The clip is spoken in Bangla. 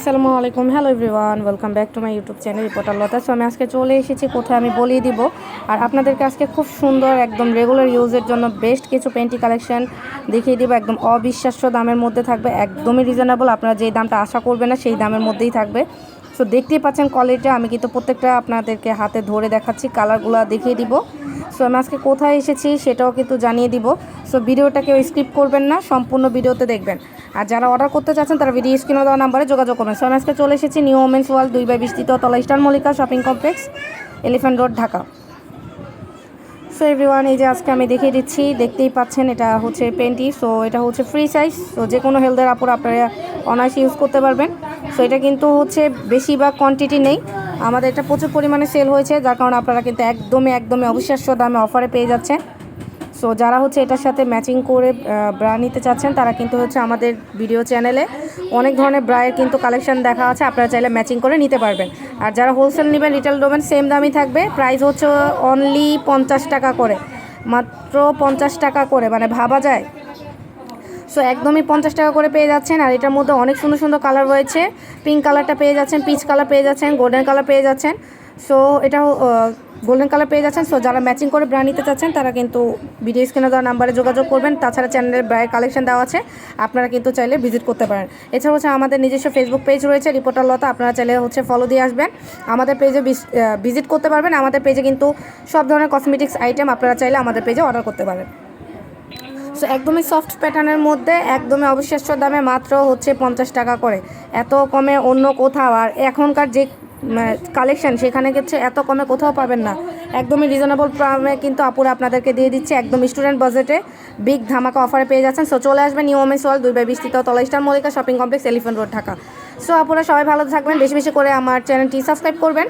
আসসালামু আলাইকুম। Hello everyone welcome back to my YouTube channel reporter Lata so আমি আজকে চলে এসেছি, কোথায় আমি বলিয়ে দিব। আর আপনাদেরকে আজকে খুব সুন্দর, একদম রেগুলার ইউজের জন্য বেস্ট কিছু পেন্টি কালেকশন দেখিয়ে দিব। একদম অবিশ্বাস্য দামের মধ্যে থাকবে, একদমই রিজনেবল আপনারা যেই দামটা আশা করবে না, সেই দামের মধ্যেই থাকবে। সো দেখতেই পাচ্ছেন কোয়ালিটিটা আমি কিন্তু প্রত্যেকটা আপনাদেরকে হাতে ধরে দেখাচ্ছি কালারগুলো দেখিয়ে দিব। সো আমি আজকে কোথায় এসেছি সেটাও কিন্তু জানিয়ে দিব। সো ভিডিওটা কেউ স্কিপ করবেন না, সম্পূর্ণ ভিডিওতে দেখবেন। আর যারা অর্ডার করতে চাচ্ছেন, তারা ভিডিও স্ক্রিনে দেওয়া নাম্বারে যোগাযোগ করবেন। সো আমি আজকে চলে এসেছি নিউ ওমেন্স ওয়ার্ল্ড দুই বাই বিস্তৃত তলা Eastern Mallika shopping complex Elephant Road Dhaka. So everyone এই যে আজকে আমি দেখিয়ে দিচ্ছি, দেখতেই পাচ্ছেন এটা হচ্ছে পেন্টি সো এটা হচ্ছে ফ্রি সাইজ সো যে কোনো হেলথের আপুর আপনারা অনায়াসে ইউজ করতে পারবেন। সো এটা কিন্তু হচ্ছে বেশি বা কোয়ান্টিটি নেই। আমাদের এটা প্রচুর পরিমাণে সেল হয়েছে, যার কারণে আপনারা কিন্তু একদমই একদমই অবিশ্বাস্য দামে অফারে পেয়ে যাচ্ছেন। সো যারা হচ্ছে এটার সাথে ম্যাচিং করে ব্রা নিতে চাচ্ছেন, তারা কিন্তু হচ্ছে আমাদের ভিডিও চ্যানেলে অনেক ধরনের ব্রায়ের কিন্তু কালেকশন দেখা আছে, আপনারা চাইলে ম্যাচিং করে নিতে পারবেন। আর যারা হোলসেল নেবেন রিটেল নেবেন সেম দামই থাকবে। প্রাইস হচ্ছে অনলি পঞ্চাশ টাকা করে। মাত্র পঞ্চাশ টাকা করে মানে ভাবা যায়। সো একদমই পঞ্চাশ টাকা করে পেয়ে যাচ্ছেন, আর এটার মধ্যে অনেক সুন্দর সুন্দর কালার রয়েছে। পিঙ্ক কালারটা পেয়ে যাচ্ছেন পিচ কালার পেয়ে যাচ্ছেন গোল্ডেন কালার পেয়ে যাচ্ছেন। সো এটা গোল্ডেন কালার পেয়ে যাচ্ছেন। সো যারা ম্যাচিং করে ব্রা নিতে চাচ্ছেন, তারা কিন্তু ভিডিও স্ক্রিনে দেওয়া নাম্বারে যোগাযোগ করবেন। তাছাড়া চ্যানেলের ব্রায়ের কালেকশন দেওয়া আছে। আপনারা কিন্তু চাইলে ভিজিট করতে পারেন। এছাড়া হচ্ছে আমাদের নিজস্ব ফেসবুক পেজ রয়েছে রিপোর্টার লতা আপনারা চাইলে হচ্ছে ফলো দিয়ে আসবেন। আমাদের পেজে ভিজিট করতে পারবেন। আমাদের পেজে কিন্তু সব ধরনের কসমেটিক্স আইটেম আপনারা চাইলে আমাদের পেজে অর্ডার করতে পারেন একদমই সফট প্যাটার্নের মধ্যে, একদমই অবিশ্বাস্য দামে মাত্র হচ্ছে পঞ্চাশ টাকা করে। এত কমে অন্য কোথাও আর এখনকার যে কালেকশন সেখানে হচ্ছে এত কমে কোথাও পাবেন না। একদমই রিজনেবল দামে কিন্তু আপুরা আপনাদেরকে দিয়ে দিচ্ছে, একদম স্টুডেন্ট বাজেটে বিগ ধামাকা অফারে পেয়ে যাচ্ছেন। সো চলে আসবেন নিউ ওমেন্স ওয়াল দুই বাই বিস্তৃত তলা Star shopping complex Elephant Road Dhaka. So আপুরা সবাই ভালো থাকবেন, বেশি বেশি করে আমার চ্যানেলটি সাবস্ক্রাইব করবেন।